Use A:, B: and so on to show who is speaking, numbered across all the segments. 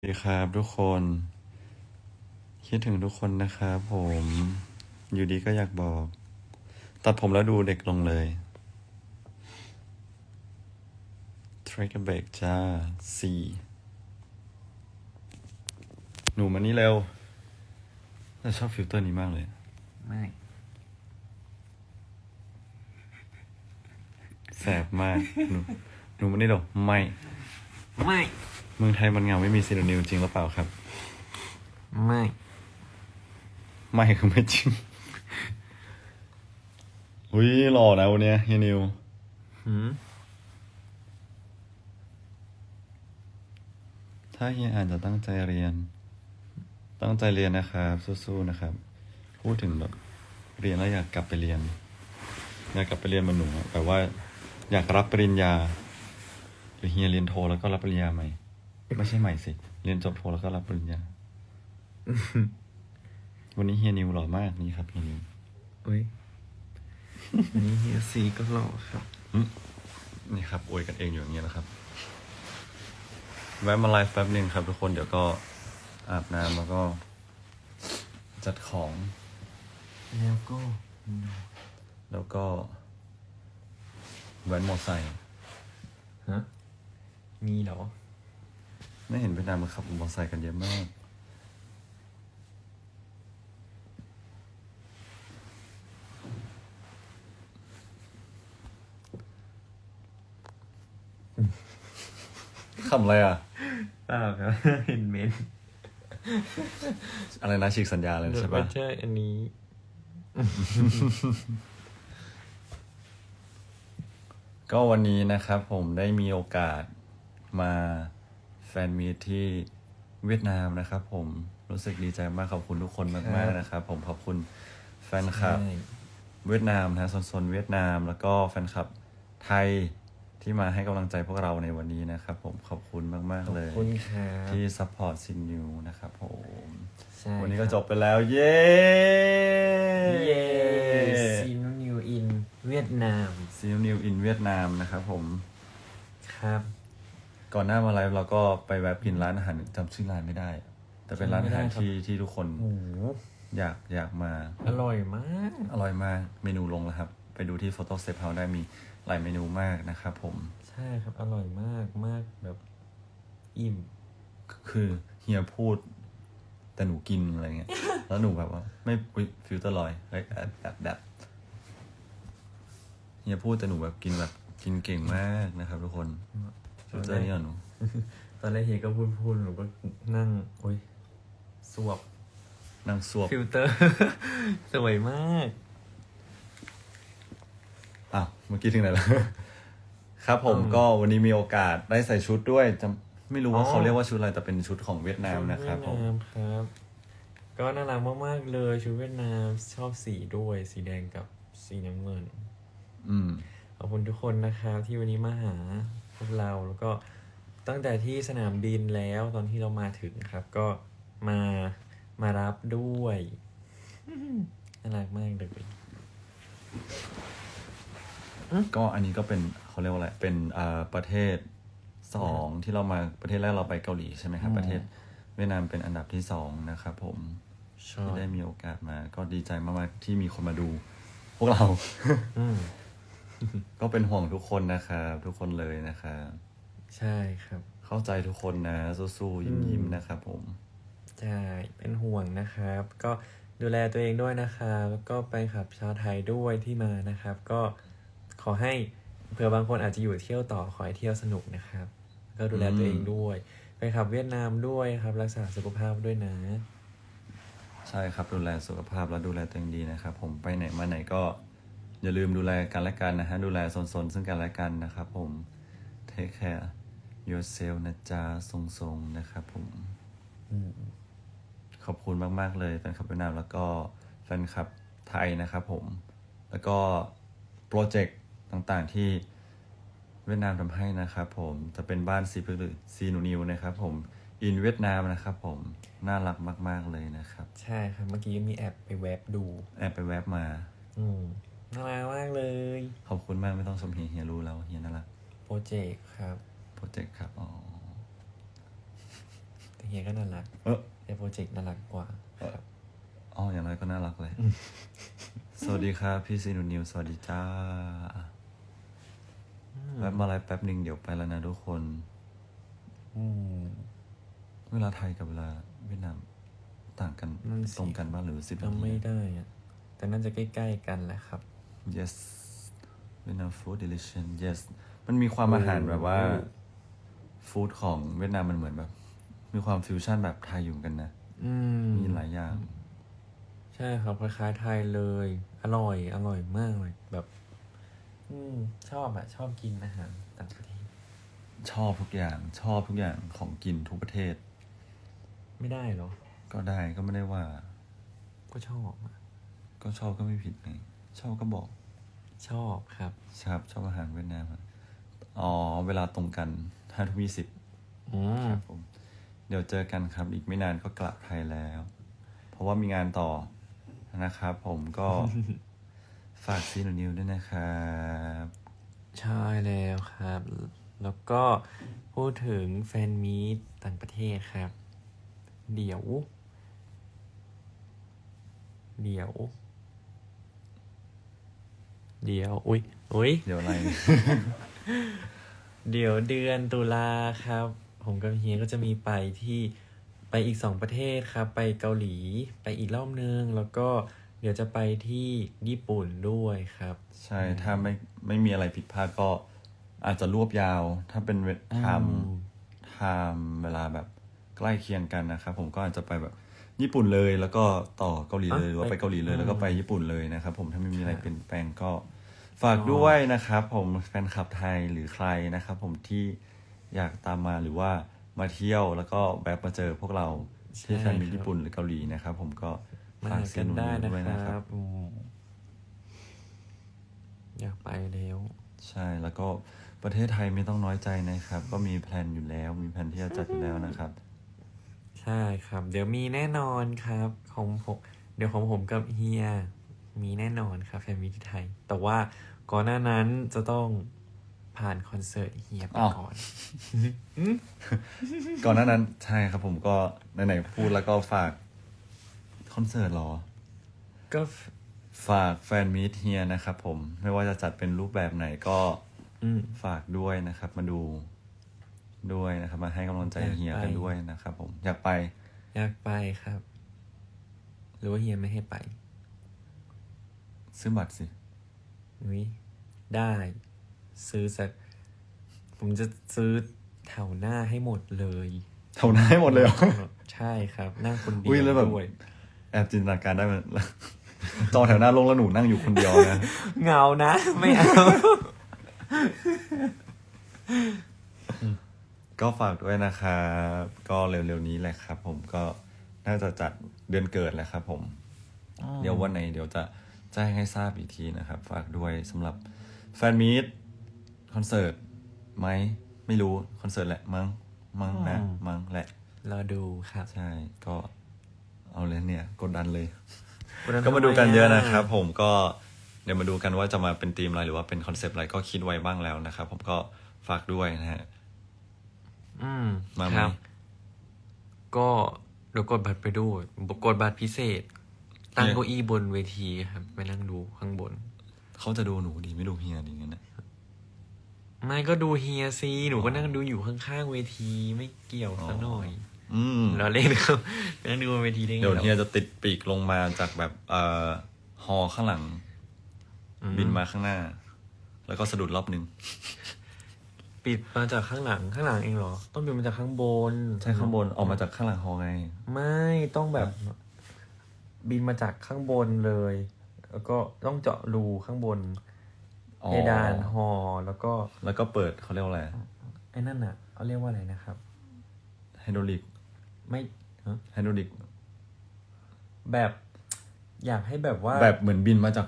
A: สวัสดีครับทุกคน คิดถึงทุกคนนะครับผม อยู่ดีก็อยากบอก ตัดผมแล้วดูเด็กลงเลยทริกเบรกจ้าสี่หนูมานี่เร็วแต่ชอบฟิลเตอร์นี้มากเลย
B: ไม่
A: แสบมาก หนูหนูมานี่เร็วไม่
B: ไม่
A: เมืองไทยมันเหงาไม่มีซีโนนิวจริงหรือเปล่าครับ
B: ไม่
A: ไม่คือไม่จริงอุ้ยหล่อนะวันเนี้ยเฮียนิว
B: หืม
A: ถ้าเฮียอ่านจะตั้งใจเรียน ตั้งใจเรียนนะครับสู้ๆนะครับ พูดถึงแบบเรียนแล้วอยากกลับไปเรียน อยากกลับไปเรียนเหมันหนูอะแบบว่า อยากรับปริญญาหรือเฮียเรียนโทแล้วก็รับปริญญาใหม่ ไม่ใช่ใหม่สิ เรียนจบโทแล้วก็รับปริญญา วันนี้เฮียนิวหล่อมากนี่ครับเฮียนิว
B: อุ้ยวันนี้เฮียซีก็หล่อครับ
A: นี่ครับอวยกันเองอยู่อย่างเงี้ยนะครับ แวะมาไลฟ์แป๊บหนึ่งครับ ทุกคนเดี๋ยวก็อาบน้ำแล้วก็ จัดของ
B: แล้วก็
A: แล้วก็แว้นมอไซค์
B: ฮะมีเหรอ
A: ไม่เห็นเวียดนามมาขับมอไซค์กันเยอะมาก ขำอะไรอะ
B: เปล่าครับ เห็นเมน
A: อะไรนะฉีกสัญญาเลยใช่
B: ไม่
A: ปะ
B: ใช่อันนี้
A: ก็วันนี้นะครับผมได้มีโอกาสมาแฟ นมีตที่เวียดนามนะครับ ผมรู้สึกดีใจมากขอบคุณทุกคนมากๆนะครับ ผมขอบคุณแฟนคลับ
B: ใช่
A: เวียดนามนะโซนๆเวียดนาม แล้วก็แฟนคลับไทยที่มาให้กำลังใจพวกเราในวันนี้นะครับ ผมขอบคุณมาก
B: ขอ
A: ๆ
B: บ
A: เลย
B: คุณครับ
A: ที่ซัพพอร์ตซินนิวนะครับผม
B: ใช่
A: วันนี้ก็
B: ครับ
A: จบไปแล้ว เย้
B: เย้ซีโนนิวอินเวียดนาม
A: ซีนิวอินเวียดนามนะครับผม
B: ครับ
A: ก่อนหน้ามาไลฟ์เราก็ไปแวะกินร้านอาหารจำชื่อร้านไม่ได้ แต่เป็นร้านอาหาร
B: จำไม่ได้ครับ
A: ที่ที่ทุกคน
B: โอ้โห
A: อยากอยากมา
B: อร่อยมาก
A: อร่อยมากเมนูลงแล้วครับ ไปดูที่โฟโต้เซฟเฮาได้มีหลายเมนูมากนะครับผม
B: ใช่ครับ อร่อยมากมากแบบอิ่ม
A: คือเฮียพูด แต่หนูกินอะไรเงี้ย แล้วหนูแบบว่า ไม่อุ๊ยฟิลเตอร์ลอยเฮ้ยแบบแบบแบบเฮียพูดแต่หนูแบบกินแบบกินเก่งมากนะครับทุกคนฟิลเตอร์นี่เหรอหนู
B: ตอนแรกเฮียก็พูดพูดหนูก็นั่งโอ้ยสวบ
A: นางสวบ
B: ฟิลเตอร์ สวยมาก
A: อ้าวเมื่อกี้ถึงไหนแล้ว ครับผม
B: อืม
A: ก็วันนี้มีโอกาสได้ใส่ชุดด้วยจำไม่รู้ว่า
B: อ๋อ
A: เขาเรียกว่าชุดอะไรแต่เป็นชุดของเวียดนามนะครับผม
B: เวียดนามครับ ก็น่ารักมากๆเลยชุดเวียดนามชอบสีด้วย สีแดงกับสีน้ำเงิน
A: อืม
B: ขอบคุณทุกคนนะครับที่วันนี้มาหาพวก เราแล้วก็ตั้งแต่ที่สนามบินแล้วตอนที่เรามาถึงครับ ก็มามารับด้วยน่ารักมากเลย
A: ก็อันนี้ก็เป็นเขาเรียกว่าอะไรเป็นอ่าประเทศสองที่เรามาประเทศแรกเราไปเกาหลีใช่ไหมครับ
B: อืม
A: ประเทศเวียดนามเป็นอันดับที่สองนะครับผม
B: ชอบ
A: ที่ได้มีโอกาสมา ก็ดีใจมากๆที่มีคนมาดู พวกเรา
B: อืม
A: ก็เป็นห่วงทุกคนนะครับทุกคนเลยนะครับ
B: ใช่ครับ
A: เข้าใจทุกคนนะสู้ๆยิ้มๆนะครับผม
B: ใช่เป็นห่วงนะครับ ก็ดูแลตัวเองด้วยนะครับแล้วก็ไปขับชาวไทยด้วยที่มานะครับ ก็ขอให้เผื่อบางคนอาจจะอยู่เที่ยวต่อขอให้เที่ยวสนุกนะครับ ก็ดูแลตัวเองด้วย ไปขับเวียดนามด้วยครับ รักษาสุขภาพด้วยนะ
A: ใช่ครับดูแลสุขภาพและดูแลตัวเองดีนะครับ ผมไปไหนมาไหนก็ อย่าลืมดูแลกันและกันนะฮะ ดูแลโซนๆซึ่งกันและกันนะครับผม take care yourself นะจ๊ะทรงๆนะครับผม ขอบคุณมาก ๆ เลยแฟนคลับเวียดนามแล้วก็แฟนคลับไทยนะครับผม แล้วก็โปรเจกต์ต่างๆที่เวียดนามทำให้นะครับผม จะเป็นบ้านซีพึกหรือซีนูนิวนะครับผม อินเวียดนามนะครับผม น่ารักมาก ๆ เลยนะครับ
B: ใช่ครับ เมื่อกี้มีแอปไปแวบดู
A: แอบไปแวบมา
B: อืม น่ารักมากเลย
A: ขอบคุณมากไม่ต้องชมเฮียเฮียรู้แล้วเฮียน่ารัก
B: โปรเจกต์ครับ
A: โปรเจกต์ครับ อ๋อ
B: แต่เฮียก็น่ารัก
A: เออ
B: แต่โปรเจกต์น่ารักกว่าครับ
A: อ๋ออย่างไรก็น่ารักเลย สวัสดีครับ พี่ซีนูนิว สวัสดีจ้าแวบมาไลฟ์แป๊บหนึ่งเดี๋ยวไปแล้วนะทุกคน
B: อืม
A: เวลาไทยกับเวลาเวียดนามต่างกัน
B: นั่นสิ
A: ตรงกันบ้างหรือสิบนา
B: จำ
A: ที
B: ไม่ได้อะแต่น่าจะใกล้ ๆ กันแหละครับ
A: yes เวียดนาม food delicious yes มันมีความอาหารแบบว่า
B: โอ้
A: ฟู้ดของเวียดนามมันเหมือนแบบ มีความฟิวชั่นแบบไทยอยู่เหมือนกันนะ
B: อืม
A: มีหลายอย่าง
B: ใช่ครับคล้ายๆไทยเลย อร่อย อร่อยมากเลยแบบ อืม ชอบอะชอบกินอาหารต่างประเทศ
A: ชอบทุกอย่าง ชอบทุกอย่างของกินทุกประเทศ
B: ไม่ได้เหรอ
A: ก็ได้ก็ไม่ได้ว่า
B: ก็ชอบอะ
A: ก็ชอบก็ไม่ผิดไงชอบก็บอก
B: ชอบครับ
A: ชอบชอบอาหารเวียดนามอะอ๋อ เวลาตรงกันห้าทุ่มยี่สิบ
B: อืม
A: ครับผม เดี๋ยวเจอกันครับ อีกไม่นานก็กลับไทยแล้ว เพราะว่ามีงานต่อนะครับผมก็ ฝากซีนูนิวด้วยนะครับ
B: ใช่แล้วครับ แล้วก็พูดถึงแฟนมีตต่างประเทศครับ เดี๋ยว เดี๋ยว เดี๋ยว อุ้ยอุ้ย
A: เดี๋ยวอะไร
B: เดี๋ยวเดือนตุลาครับ ผมกับเฮียก็จะมีไปที่ไปอีกสองประเทศครับ ไปเกาหลีไปอีกรอบนึง แล้วก็เดี๋ยวจะไปที่ญี่ปุ่นด้วยครับ
A: ใช่ ถ้าไม่ไม่มีอะไรผิดพลาดก็อาจจะรวบยาว ถ้าเป็นเวทไทม์
B: อืม
A: ไทม์เวลาแบบใกล้เคียงกันนะครับ ผมก็อาจจะไปแบบ ญี่ปุ่นเลย แล้วก็ต่อเกาหลีเลย
B: อะ
A: หรือว่าไปเกาหลีเลย
B: อืม
A: แล้วก็ไปญี่ปุ่นเลยนะครับ ผมถ้าไม่มีอะไร
B: ใช่
A: เปลี่ยนแปลงก็ฝากด้วยนะครับ ผมแฟนคลับไทยหรือใครนะครับ ผมที่อยากตามมาหรือว่ามาเที่ยวแล้วก็แวะมาเจอพวกเราที่แฟนมิตรญี่ปุ่นหรือเกาหลีนะครับ ผมก็
B: มา
A: ฝาก
B: หา
A: เซี
B: กั
A: ยน
B: น
A: หนู
B: ได้
A: นิว
B: นะ
A: ด้วย
B: ค
A: นะค
B: รั
A: รั
B: บบอืมอยากไปแล้ว
A: ใช่แล้วก็ประเทศไทยไม่ต้องน้อยใจนะครับ ก็มีแพลนอยู่แล้ว มีแผนที่จะจัดอยู่แล้วนะครับ
B: ใช่ครับ เดี๋ยวมีแน่นอนครับของผมเดี๋ยวของผมกับเฮียมีแน่นอนครับแฟนมิตรที่ไทย แต่ว่าก่อนหน้านั้นจะต้องผ่านคอนเสิร์ตเฮียไป
A: อ้าว
B: ก่อน
A: ก่อนหน้านั้นใช่ครับผมก็ไหนๆพูดแล้วก็ฝากคอนเสิร์ตเหรอ
B: ก็
A: ฝากแฟนมีตเฮียนะครับผมไม่ว่าจะจัดเป็นรูปแบบไหนก็
B: อืม
A: ฝากด้วยนะครับ มาดู ด้วยนะครับ มาให้กำลังใจ
B: อยาก
A: เฮีย
B: ไป
A: กันด้วยนะครับ ผมอยากไป
B: อยากไปครับ หรือว่าเฮียไม่ให้ไป
A: ซื้อบัตรสิ
B: นุ้ยได้ ซื้อสักผมจะซื้อแถวหน้าให้หมดเลย
A: เท่านั้นให้หมดเลยเหรอ
B: ใช่ครับนั่งคนเดี
A: อุ้ยแล้วแบบ
B: ด้วย
A: แอบจินตนาการได้มันจองแถวหน้าลงแล้วหนูนั่งอยู่คนเดียวนะ
B: เหงานะ ไม่เอา
A: ก็ฝากด้วยนะครับก็เร็วๆนี้แหละครับ ผมก็น่าจะจัดเดือนเกิดแหละครับ ผม เดี๋ยววันไหนเดี๋ยวจะแจ้งให้ทราบอีกทีนะครับ ฝากด้วยสำหรับแฟนมีตคอนเสิร์ตไหมไม่รู้คอนเสิร์ตแหละมั้งมั้งนะ
B: อืม
A: มั้งแหละ
B: รอดูครับ
A: ใช่ก็เอาเลยเนี่ย กดดันเลย
B: วันนั้น
A: ก็มาดูกันเยอะ
B: ทำไนะ
A: ครับ ผมก็เดี๋ยวมาดูกันว่าจะมาเป็นธีมอะไรหรือว่าเป็นคอนเซปต์อะไรก็คิดไว้บ้างแล้วนะครับ ผมก็ฝากด้วยนะฮะ
B: อืม
A: มาไหม
B: ครับ ก็เดี๋ยวกดบัตรไปด้วยกดบัตรพิเศษ ตั้ง
A: เนี่ย
B: เก้าอี้บนเวทีครับไปนั่งดูข้างบน
A: เขาจะดูหนูดีไม่ดูเฮียดีงั้นนะ
B: ไม่ก็ดูเฮียซีหนูก็นั่งดูอยู่ข้างๆเวทีไม่เกี่ยวสักหน่อย
A: อืม
B: เราเล่นครับไปนั่งดูบนเวทีได้ไง
A: เดี๋ยว
B: รา
A: เฮียจะติดปีกลงมาจากแบบ เอ่อฮอข้างหลัง
B: อื
A: บินมาข้างหน้า แล้วก็สะดุดรอบหนึ่ง
B: ปิดมาจากข้างหลังข้างหลังเองเหรอ ต้องบินมาจากข้างบน
A: ใช่ข้างบนออกมาจากข้างหลังฮอไง
B: ไม่ต้องแบบ บินมาจากข้างบนเลย แล้วก็ต้องเจาะรูข้างบน
A: อ๋อ
B: เพดานหอแล้วก็
A: แล้วก็เปิดเขาเรียกว่าอะไร
B: ไอ้นั่นอะเขาเรียกว่าอะไรนะครับ
A: ไฮดรอลิก
B: ไม่ฮะ
A: ไฮดรอลิก
B: แบบ อยากให้แบบว่า
A: แบบเหมือนบินมาจาก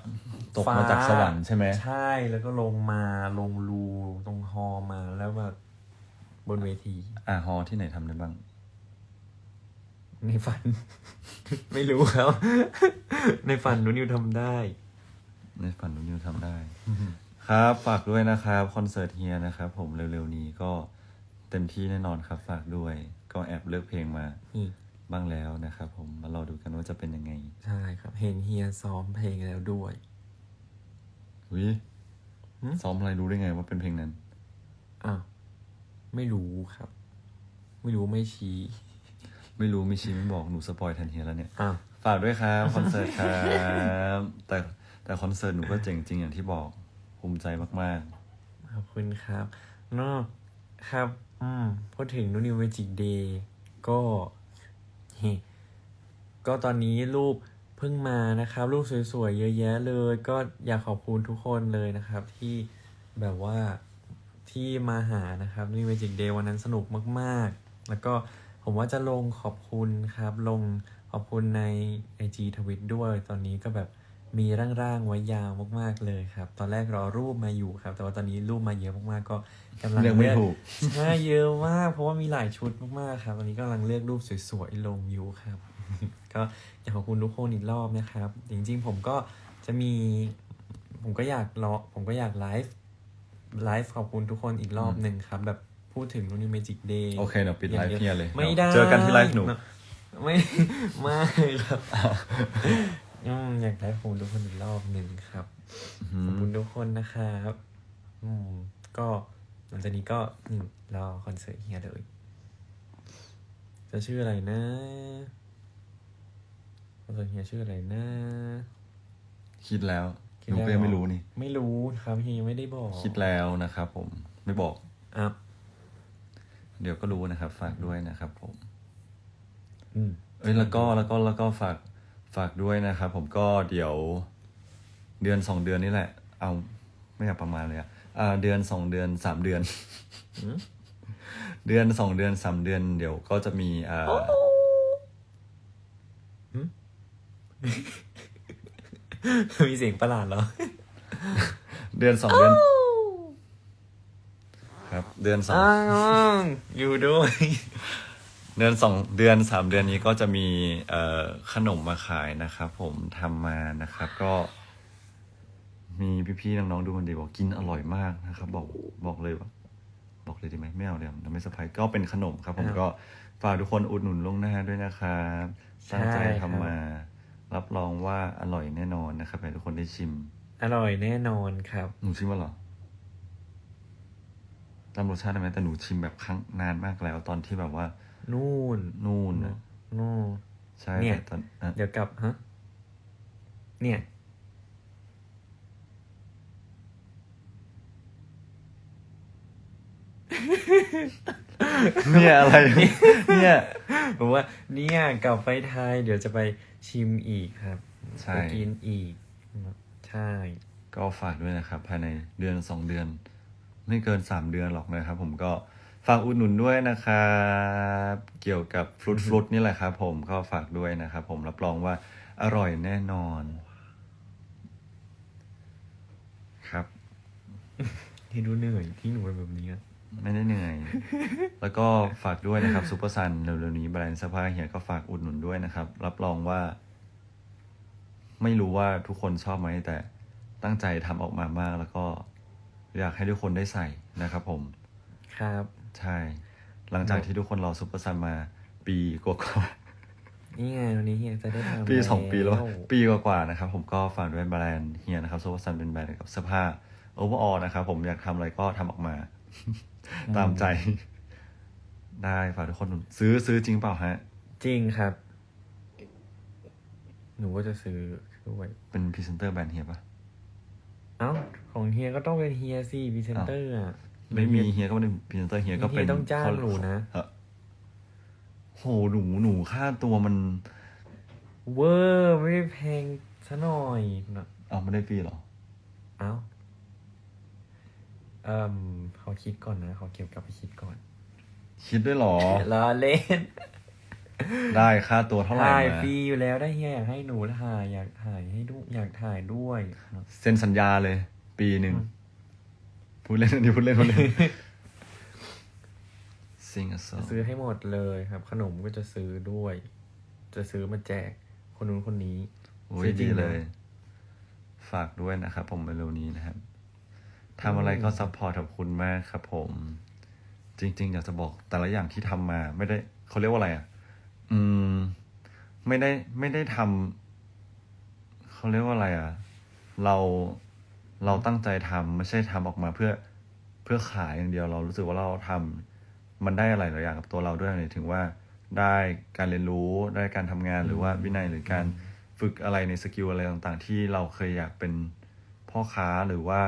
A: ตกมาจากสวรรค์ใช่ไหม
B: ใช่แล้วก็ลงมาลงรูตรงฮอมาแล้วมาบนเวที
A: อ่าฮอที่ไหนทำได้บ้าง
B: ในฝัน ไม่รู้ครับ ในฝันหนูนิวทำได้
A: ในฝันหนูนิวทำได้ ครับฝากด้วยนะครับคอนเสิร์ตเฮียนะครับผมเร็วๆนี้ก็เต็มที่แน่นอนครับฝากด้วย ก็แอบเลือกเพลงมา
B: นี่
A: บ้างแล้วนะครับผมมารอดูกันว่าจะเป็นยังไง
B: ใช่ครับเห็นเฮียซ้อมเพลงแล้วด้วย
A: วิ
B: หืม
A: ซ้อมอะไรรู้ได้ไงว่าเป็นเพลงนั้น
B: อ้าวไม่รู้ครับ ไม่รู้ไม่ชี้
A: ไม่รู้ไม่ชี้ไม่บอกหนูสปอยทันเฮียแล้วเนี่ย
B: อ้าว
A: ฝากด้วยครับคอนเสิร์ตครับแต่แต่คอนเสิร์ตหนูก็เจ๋งจริงอย่างที่บอกภูมิใจมาก
B: ขอบคุณครับเนอะครับ อืมพูดถึงนูนิวเมจิกเดย์ก็ ก็ตอนนี้รูปเพิ่งมานะครับ รูปสวยๆเยอะแยะเลย ก็อยากขอบคุณทุกคนเลยนะครับ ที่แบบว่าที่มาหานะครับนูนิวเมจิกเดย์วันนั้นสนุกมากๆ แล้วก็ผมว่าจะลงขอบคุณครับ ลงขอบคุณใน IG ทวิตด้วย ตอนนี้ก็แบบ มีร่างๆไว้ยาวมากๆเลยครับ ตอนแรกรอรูปมาอยู่ครับ แต่ว่าตอนนี้รูปมาเยอะมากๆก็กำลัง
A: เลือกไม่ถูก
B: ใช่เยอะมาก เพราะว่ามีหลายชุดมากๆครับวันนี้กำลังเลือกรูปสวยๆลงอยู่ครับ ก็อยากขอบคุณทุกคนอีกรอบนะครับ จริงๆผมก็จะมี ผมก็อยากรอผมก็อยากไลฟ์ไลฟ์ขอบคุณทุกคนอีกรอบหนึ่งครับ แบบพูดถึงนูนิเมจิกเดย์
A: ๆโอเคเดี๋ยวปิดไลฟ์เฮียเลย
B: ไม่ได้
A: เจอกันที่ไลฟ์หนู
B: ไม่ไม่ครับ อืมอยากไลฟ์ขอบคุณทุกคนอีกรอบหนึ่งครับ
A: อื
B: ขอบ
A: ม
B: คุณทุกคนนะครับอืมก็หลังจากนี้ก็อืมรอคอนเสิร์ตเฮียเลย จะชื่ออะไรนะคอนเสิร์ตเฮียชื่ออะไรนะ
A: คิดแล้ว
B: คิด
A: หนู
B: แล้ว
A: ก็ยังไม่รู้นี่
B: ไม่รู้ครับเฮียยังไม่ได้บอก
A: คิดแล้วนะครับผมไม่บอก
B: อะ
A: เดี๋ยวก็รู้นะครับ ฝากด้วยนะครับผม
B: อืม
A: เอ้ยแล้วก็แล้วก็แล้วก็ฝาก ฝากด้วยนะครับ ผมก็เดี๋ยวเดือนสองเดือนนี่แหละ เอาไม่อยากประมาณเลยอะอ่าเดือนสองเดือนสามเดือน
B: อืม
A: เดือนสองเดือนสามเดือน เดี๋ยวก็จะมีอ่า
B: มีเสียงประหลาดเหรอ
A: เดือนสองเดือน ครับ เดือนสอง
B: อ้าวอยู่ด้วย
A: เดือนสองเดือนสามเดือนนี้ก็จะมีเอ่อขนมมาขายนะครับ ผมทำมานะครับ ก็ มีพี่ๆน้องๆดูมันดีบอกกินอร่อยมากนะครับ บอกบอกเลยว่าบอกเลยดีไหมไม่เอาเดี๋ยวมันไม่สบายก็เป็นขนมครับ ผม
B: ครับ
A: ก็ฝากทุกคนอุดหนุนลวงหน้าด้วยนะครับตั้งใจ
B: ใช่ครั
A: ทำ
B: บ
A: มา รับรองว่าอร่อยแน่นอนนะครับให้ทุกคนได้ชิม
B: อร่อยแน่นอนครับ
A: หนูชิมว่าหรอจำรสชาติได้ไหมแต่หนูชิมแบบครั้งนานมากแล้ว ตอนที่แบบว่า
B: นู่น
A: นู่นนะ
B: นู่น
A: ใช่
B: เนี่ย
A: แต่ตอนอะ
B: เดี๋ยวกลับฮะเนี่ย
A: เนี่ยอะไร เนี่ย
B: ผมว่า เนี่ยกลับไปไทย เดี๋ยวจะไปชิมอีกครับ
A: ใช่
B: ไปกินอีกใช่
A: ก็ฝากด้วยนะครับ ภายในเดือนสองเดือน ไม่เกินสามเดือนหรอกนะครับ ผมก็ฝากอุดหนุนด้วยนะครับเกี่ยวกับฟรุตฟรุตนี่แหละครับผมก็ฝากด้วยนะครับผมรับรองว่าอร่อยแน่นอน ครับ
B: ที่ดูเหนื่อยที่หนูเป็นแบบนี้อะ
A: ไม่ได้เหนื่อย แล้วก็ฝากด้วยนะครับซูเปอร์ซันเร็วๆนี้แบรนด์เสื้อผ้าเฮียก็ฝากอุดหนุนด้วยนะครับ รับรองว่า ไม่รู้ว่าทุกคนชอบไหมแต่ตั้งใจทำออกมามาก แล้วก็อยากให้ทุกคนได้ใส่นะครับผม
B: ครับ
A: ใช่ หลังจากที่ทุกคนรอซูเปอร์ซันมา ปีกว่าๆ
B: นี่ไงวันนี้เฮียจะได้ทำ
A: ปีสองปีแล้ว
B: ว
A: ปีกว่าๆนะครับ ผมก็ฝากด้วยแบรนด์เฮียนะครับซูเปอร์ซันเป็นแบรนด์เกี่ยวกับเสื้อผ้าโอเวอร์ออนะครับผมอยากทำอะไรก็ทำออกมา ตามใจ ได้ฝากทุกคนซื้อซื้อจริงเปล่าฮะ
B: จริงครับ หนูก็จะซื้อด้วย
A: เป็นพรีเซนเตอร์แบรนด์เฮียปะ
B: เอ้า ของเฮียก็ต้องเป็นเฮียสิพรีเซนเตอร์อะ
A: ไม่มีเฮียก็ไม่ได้พรีเซนเตอร์เฮียก็เป็น
B: เฮียต้องจ้างหนูนะ
A: เอ่อโหหนูหนูค่าตัวมัน
B: เวอร์ไม่ได้แพงซะหน่อยนะ
A: เอาไม่ได้ฟรีเหรอ
B: เอ้าเอ่มขอคิดก่อนนะขอเก็บกลับไปคิดก่อน
A: คิดด้วยเหรอ
B: ล้อเล่น
A: ได้ค่าตัวเท่าไหร่
B: ถ่าย
A: มา
B: ฟรีอยู่แล้วได้เฮียอยากให้หนูถ่ายอยากถ่ายให้ดูอยากถ่ายด้วยนะ
A: เซ็นสัญญาเลย ปีหนึ่ง
B: อืม
A: พูดเล่นอันนี้พูดเล่นพูดเล่นซิงอ
B: จะซื้อให้หมดเลยครับ ขนมก็จะซื้อด้วย จะซื้อมาแจกคนนู้นคนนี้
A: โอ้ย
B: ซื้จริ
A: ดี
B: งนะ
A: เลย ฝากด้วยนะครับผมเร็วๆนี้นะครับทำอะไรก็ซัพพอร์ตขอบคุณมากครับผม จริง ๆ อยากจะบอกแต่ละอย่างที่ทำมา ไม่ได้เขาเรียกว่าอะไรอะ อืม ไม่ได้ไม่ได้ทำเขาเรียกว่าอะไรอะ เรา เราตั้งใจทำไม่ใช่ทำออกมาเพื่อเพื่อขายอย่างเดียว เรารู้สึกว่าเราทำมันได้อะไรหลายอย่างกับตัวเราด้วยหมายถึงว่าได้การเรียนรู้ได้การทำงานหรือว่าวินัยหรือการฝึกอะไรในสกิลอะไรต่างๆ ที่เราเคยอยากเป็นพ่อค้าหรือว่า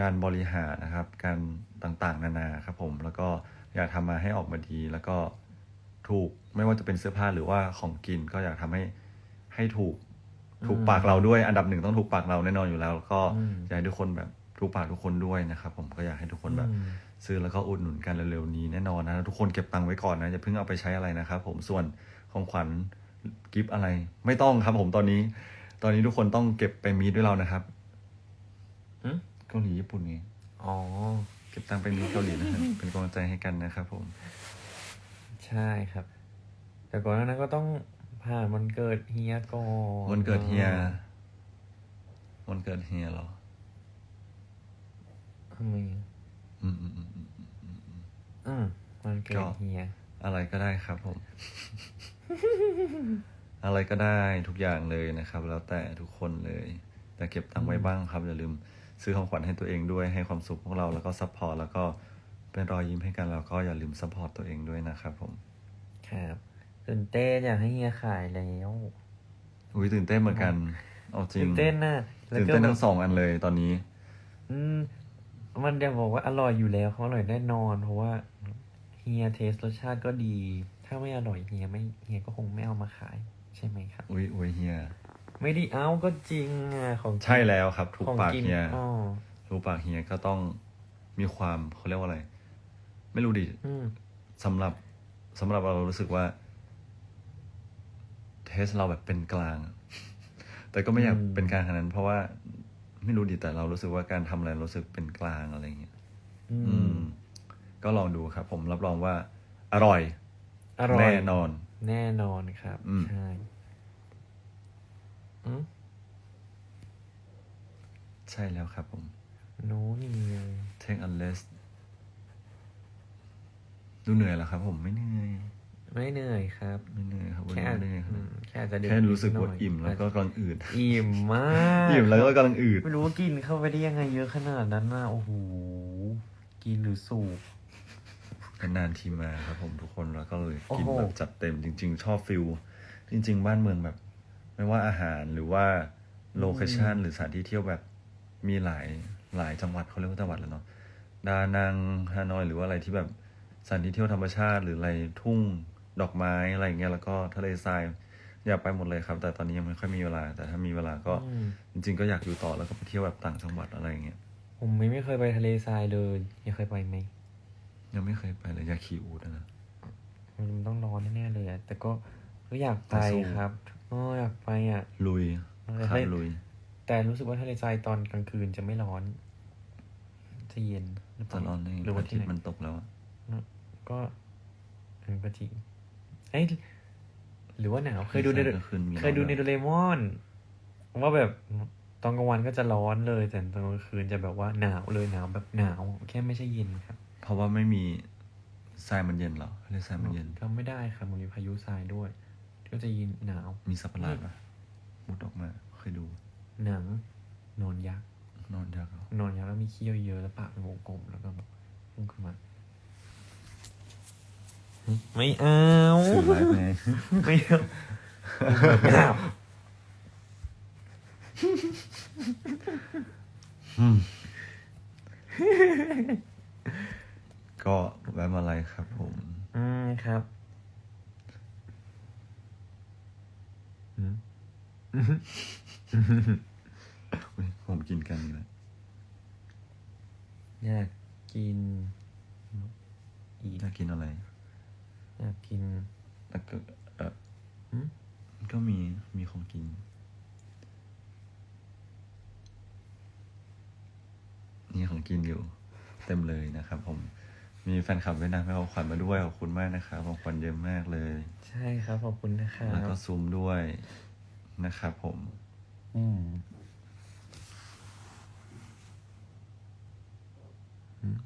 A: การบริหารนะครับ การต่างๆ นานาครับผมแล้วก็อยากทำมาให้ออกมาดี แล้วก็ถูกไม่ว่าจะเป็นเสื้อผ้าหรือว่าของกินก็อยากทำให้ให้ถูก ถูกปากเราด้วย อันดับหนึ่งต้องถูกปากเราแน่นอนอยู่แล้วแล้วก็
B: อืม
A: อยากให้ทุกคนแบบถูกปากทุกคนด้วยนะครับ ผมก็อยากให้ทุกคนแบบ
B: อืม
A: ซื้อแล้วก็อุดหนุนกันเร็วๆนี้แน่นอนนะทุกคนเก็บตังค์ไว้ก่อนนะอย่าเพิ่งเอาไปใช้อะไรนะครับผมส่วนของขวัญกิฟต์อะไร ไม่ต้องครับผมตอนนี้ ตอนนี้ทุกคนต้องเก็บไปมีดด้วยเรานะครับ
B: หึ
A: เกาหลีญี่ปุ่นไง
B: อ๋อ
A: เก็บตังค์ไปมีดเกาหลีนะครับเป็นกำลังใจให้กันนะครับผม
B: ใช่ครับ แต่ก่อนหน้านั้นก็ต้อง ผ่านวันเกิดเฮียก่อน
A: วันเกิดเฮียวันเกิดเฮียเหรอ
B: ทำไมอะ
A: อืมอืมอืมอืม
B: อืมวันเกิ
A: ก็
B: ดเฮีย
A: อะไรก็ได้ครับผม อะไรก็ได้ทุกอย่างเลยนะครับ แล้วแต่ทุกคนเลย แต่เก็บตังค์ไว้บ้างครับ อย่าลืมซื้อของขวัญให้ตัวเองด้วยให้ความสุขพวกเราแล้วก็ซัพพอร์ตแล้วก็เป็นรอยยิ้มให้กันแล้วก็อย่าลืมซัพพอร์ตตัวเองด้วยนะครับผม
B: ครับ ตื่นเต้นอยากให้เฮียขายแล้ว
A: อุ้ยตื่นเต้นเหมือนกัน เอาจริง
B: ตื่นเต้นน่ะแล้ว
A: ตื่น
B: ก็
A: เต้น
B: แบบ
A: ทั้งสองอันเลยตอนนี้
B: อืมมันจะบอกว่าอร่อยอยู่แล้วเขาอร่อยแน่นอน เพราะว่าเฮียเทสรสชาติก็ดี ถ้าไม่อร่อยเฮียไม่เฮียก็คงไม่เอามาขาย ใช่ไหมครับ
A: อุ้ยอุ้ยเฮีย
B: ไม่ได้เอาก็จริงอะของ
A: ใช่แล้วครับ ถูก
B: ของ
A: ปาก
B: กิน
A: เฮีย
B: อ๋อ
A: ถูกปากเฮียก็ต้องมีความเขาเรียกว่าอะไร ไม่รู้ดิ
B: อืม
A: สำหรับสำหรับเรารู้สึกว่า เทสเราแบบเป็นกลาง แต่ก็ไม่อยาก
B: อืม
A: เป็นกลางขนาดนั้น เพราะว่าไม่รู้ดิแต่เรารู้สึกว่าการทำอะไรรู้สึกเป็นกลางอะไรอย่างเงี้ย
B: อื
A: อื
B: ม
A: มก็ลองดูครับ ผมรับรองว่า อร่อย
B: อร่อย
A: แน่นอน
B: แน่นอนครับ
A: อืม
B: ใช่อืม
A: ใช่แล้วครับผม
B: โน้นี่เลย
A: take unless ดูเหนื่อยแล้วครับผมไม่เหนื่อย
B: ไม่เหนื่อยครับ
A: ไม่เหนื่อยครับวัน
B: แค่
A: นี้
B: อาจ
A: ไม่เหนื่อยครับ
B: อืมแค่อาจจะเดิน
A: แค่รู้สึก
B: นิดห
A: ว่า
B: น่ย
A: อิ่มแล้วก็กำลังอืด
B: อิ่มมาก
A: อิ่มแล้วก็กำลังอืด
B: ไม่รู้ว่ากินเข้าไปได้ยังไงเยอะขนาดนั้นน่ะโอ้โหกินหรือสูบ
A: นานๆทีมาครับผมทุกคนแล้วก็เลย
B: โอ้
A: กิน
B: โห
A: แบบจัดเต็มจริง ๆ ชอบฟิลจริง ๆ บ้านเมืองแบบ ไม่ว่าอาหารหรือว่าโลเคชันหรือสถานที่เที่ยวแบบมีหลายหลายจังหวัดเขาเรียกว่าจังหวัดแล้วเนาะดานังฮานอยหรือว่าอะไรที่แบบสถานที่เที่ยวธรรมชาติหรืออะไรทุ่ง ดอกไม้อะไรอย่างเงี้ยแล้วก็ทะเลทรายอยากไปหมดเลยครับ แต่ตอนนี้ยังไม่ค่อยมีเวลา แต่ถ้ามีเวลาก็
B: อืม
A: จริง ๆ ก็อยากอยู่ต่อแล้วก็ไปเที่ยวแบบต่างจังหวัดอะไรอย่างเงี้ย
B: ผมไม่ไม่เคยไปทะเลทรายเลยยังเคยไปไหม
A: ยังไม่เคยไปเลยอยากขี่อูฐนะ
B: มันต้องร้อนแน่ๆเลยอะแต่ก็ก็อยากไป
A: แต่สู้
B: ครับอ๋ออยากไปอะ
A: ลุย
B: เออ
A: ขั
B: ให้
A: บลุย
B: แต่รู้สึกว่าทะเลทรายตอนกลางคืนจะไม่ร้อน จะเย็นหรือเป
A: ตอ
B: ล่าน
A: นนี้
B: หรือ
A: พ
B: ว่า
A: ระอา
B: ที่
A: ทิต
B: ไหน
A: ย์มันตกแล้วอะ
B: ก็เออก็จริง เอ้ยหรือว่าหนาวเคยดูใน
A: ก็คืนมี
B: เคยดูใน
A: ร้
B: โด
A: อน
B: เรมอน ว่าแบบตอนกลางวันก็จะร้อนเลย แต่ตอนกลางคืนจะแบบว่าหนาวเลยหนาวแบบหนาวแค่ไม่ใช่เย็นครับ
A: เพราะว่าไม่มีทรายมันเย็นเหรอทะเลทรายมันเย็น
B: ก็ไม่ได้ครับมันมีพายุทรายด้วย ก็จะยินหนาว
A: มีสัตว์ประหลาดปะมุดออกมา เคยดู
B: หนังนอนยักษ์
A: นอนยากเหรอน
B: อนยักษ์แล้วมีเขี้ยวเยอะแล้วปากเป็นวงกลมแล้วก็แบบพุ่งขึ้นมา ไม่เอา
A: สื่อไลฟ์ไง
B: ไม่เอาไม่เอา
A: ก็แวะมาไลฟ์ครับผม
B: อืมครับอืม
A: อุ๊ยผมกินกันอีกแล้ว
B: อยากกิน อีก
A: อยากกินอะไร
B: อยากกิน
A: แล้วก็เออ
B: หืม
A: ก็มีมีของกิน นี่ของกินอยู่ เต็มเลยนะครับ ผม มีแฟนคลับเวียดนามให้ของขวัญมาด้วยขอบคุณมากนะครับของขวัญเยอะมากเลย
B: ใช่ครับขอบคุณนะครั
A: แล้วก็
B: บ
A: ซูมด้วยนะครับผม
B: อืมอืม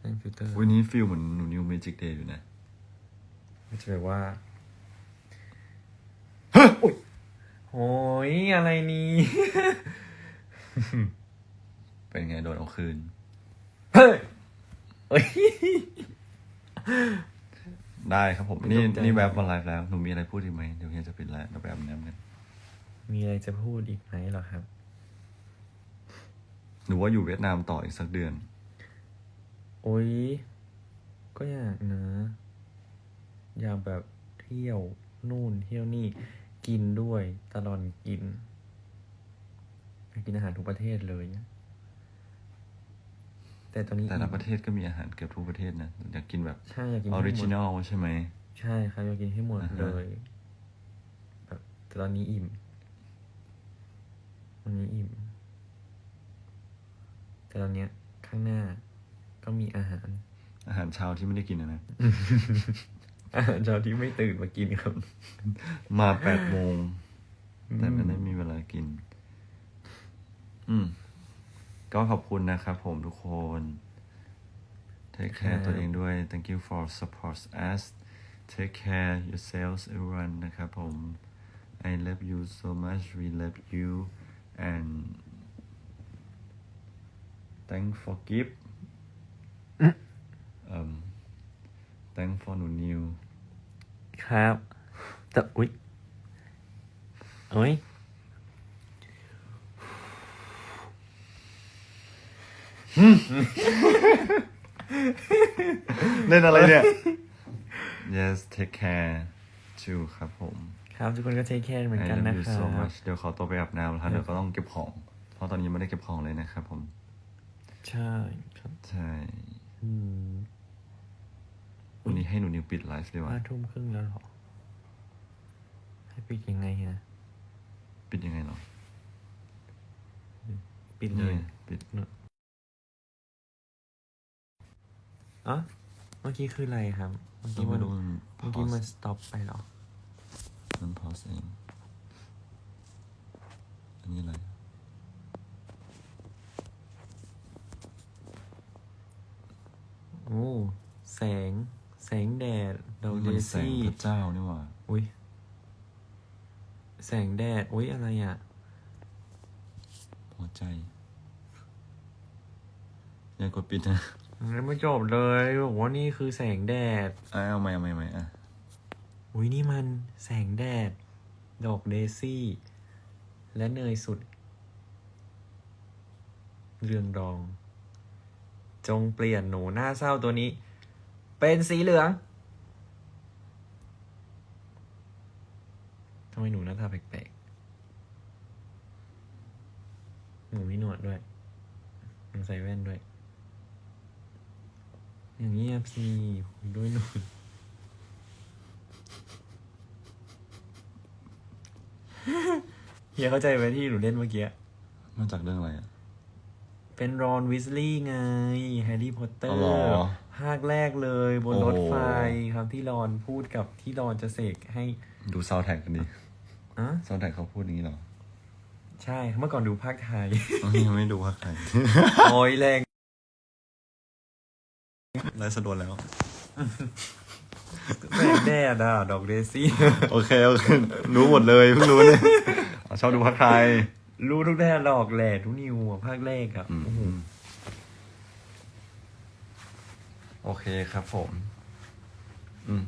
B: เล่นฟิลเตอร์
A: วันนี้ฟิลเหมือนหนูนิวเมจิกเดย์อยู่นะ
B: มันจะแบบว่าอุ๊ยโอ้ยอะไรนี่
A: เป็นไงโดนเอาคืน
B: เฮ้ยเอ้ย
A: ได้ครับผม
B: ไม่
A: นี่
B: ตกใจ
A: นี่แวบวันไลฟ์แล้ว หนูมีอะไรพูดอีกไหมเดี๋ยวเฮียจะปิดแล้วเดี๋ยวไปอาบน้ำกัน
B: มีอะไรจะพูดอีกไหมเหรอครับ
A: หนูว่าอยู่เวียดนามต่ออีกสักเดือน
B: โอ้ย ก็อยากนะ อยากแบบเที่ยวนู่นเที่ยวนี่กินด้วยตลอดกินอยากกินอาหารทุกประเทศเลยนะแต่ตอนนี้
A: แต่ละประเทศก็มีอาหารเกือบทุกประเทศนะอยากกินแบบ
B: ใช่อยากกิน
A: ออ
B: ให้หมด
A: ริจินอลใช่ไหม
B: ใช่ครับอยากกินให้หมด
A: อ่าฮะ
B: เลยแบบแต่ตอนนี้อิ่มวันนี้อิ่ม แต่ตอนเนี้ยข้างหน้าก็มีอาหาร
A: อาหารเช้าที่ไม่ได้กินนะนะ
B: อาหารเช้าที่ไม่ตื่นมากินครับ
A: มาแปดโมง
B: อืม
A: แต่ไม่ได้มีเวลากิน อืม ก็ขอบคุณนะครับผมทุกคน take care ตัวเองด้วย thank you for support us take care yourselves everyone นะครับผม I love you so much we love you and thank for gift um thank for หนูนิว
B: ครับแต่อุ๊ยเอ้ย
A: เล่นอะไรเนี่ย yes take care too ครับผม
B: ครับทุกคนก็เทคแคร์เหมือนกัน
A: I
B: นะ
A: love you
B: ครั
A: so
B: บ
A: much เดี๋ยวขอตัวไปอาบน้ำแล้วครับเดี๋ยวก็ต้องเก็บของ เพราะตอนนี้ยังไม่ได้เก็บของเลยนะครับผม
B: ใช่ครับ
A: ใช่
B: อืม
A: วันนี้ให้หนูนิวปิดไลฟ์ดีกว่า
B: ห้าทุ่มครึ่งแล้วเหรอ ให้ปิดยังไงฮะ
A: ปิดยังไงเหรอ
B: ปิดเล
A: นี่
B: ย
A: ปิด
B: อ๋อเมื่อกี้คืออะไรครับ เมื่อ
A: ต้อ
B: กี้
A: งไป
B: มัน
A: ดูมัน
B: เมื่อกี้มัน
A: pause
B: สต็อปไปเหรอ
A: มัน pause เอง อันนี้อะไร
B: โอ้ แสงแสงแดดดอกเด
A: มั นแสง
B: ซี่
A: พระเจ้านี่หว่า
B: อุ้ยแสงแดดอุ้ยอะไรอะ
A: หัวใจอย่ากดปิดนะ
B: ยังไม่จบเลยบอกว่านี่คือแสงแดด
A: อะเอาใหม่เอาใหม่เอาใหม่อะ
B: อุ้ยนี่มันแสงแดด ดอกเดซี่ และเนยสุด เรืองรอง จงเปลี่ยนหนูหน้าเศร้าตัวนี้ เป็นสีเหลืองำไมหนูหน้าตาแปลกๆ หนูมีหนวดด้วยหนูใส่แว่นด้วย อย่างนี้ยพี่ด้วยหนูเฮียเข้าใจไหมที่หนูเล่นเมื่อกี้
A: มาจากเรื่องอะไรอะ
B: เป็นรอนวิสลีย์ไง แฮร์รี่พอตเตอ
A: อ๋อ
B: ร์
A: เหรอ
B: ภาคแรกเลยบน
A: โอ้
B: รถไฟครับที่รอนพูดกับที่รอนจะเสกให้
A: ดูซาวแท็กกันดิ
B: อะ
A: ซาวแท็กเขาพูดอย่างนี้เหรอ
B: ใช่ เมื่อก่อนดูภาคไทย
A: อ๋อยังไม่ดูภาคไทย
B: โอ้ยแรง
A: ไลฟ์สดวนแล้ว
B: แสงแดดอะดอกเดซี่
A: โอเคโอเครู้หมดเลยเพิ่งรู้เนี่ยอ๋อชอบดูภาคไทย
B: รู้ทุกแดดดอกแหล่ทุกนิวอะภาคแรกอะ
A: อืม
B: โอ้โห
A: โอเคครับผม อืม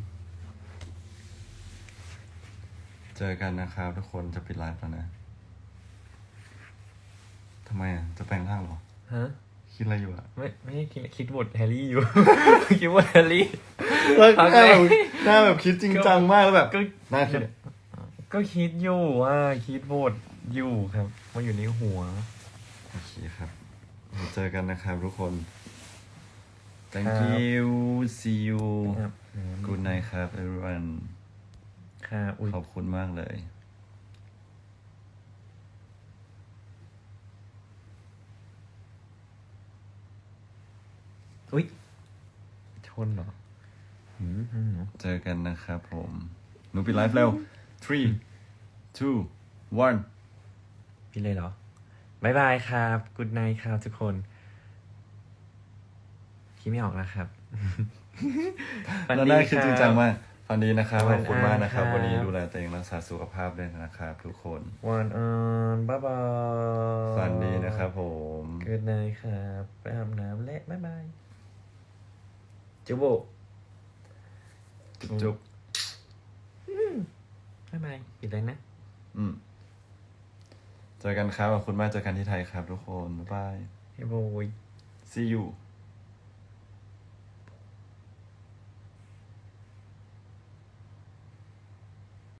A: เจอกันนะครับทุกคนจะปิดไลฟ์แล้วนะทำไมอะ จะแปลงร่างเหรอ
B: ฮะ
A: คิดอะไรอยู่อะ
B: ไม่ไม่ได้คิดคิดบทแฮร์รี่อยู่ คิดว่าแฮร์รี่
A: หน้า
B: ภาคแรก
A: แบบหน้าแบบคิดจริงจังมากแล้วแบบ
B: ก็
A: หน้าคิด
B: ก็คิดอยู่ว่าคิดบทอยู่ครับมันอยู่ในหัว
A: โอเคครับเราเจอกันนะครับทุกคน thank
B: ครับ
A: you see you
B: ครับ
A: good night ครับ everyone
B: ค่ะอุ้ย
A: ขอบคุณมากเลย
B: อุ้ยชนเหรอหืมหืม
A: เจอกันนะครับผม หนูปิดไลฟ์เร็ว three two one
B: พี่เลยเหรอบ๊ายบายครับกุดไนครับทุกคนคิดไม่ออกแล้วครับ ฝั
A: แล้ว
B: ดี
A: ได้คือจริงจัง
B: รับ
A: มาก ฝันดีนะครับข
B: วั
A: อนบคุณมากนะครับ
B: อังคาร
A: วันนี้ดูแลตัวเองรักษาสุขภาพด้วยนะครับทุกคน
B: วันออนบ๊ายบาย
A: ฝันดีนะครับผม
B: เกิดนายครับไปอาบน้ำและบ๊ายบายจุบุ
A: จุ๊บจุ๊บ
B: บ๊ายบายปิดเลยนะ
A: อืมเจอกันครับขอบคุณมากเจอกันที่ไทยครับทุกคนบ๊ายบาย
B: เฮ้ยโบย
A: see you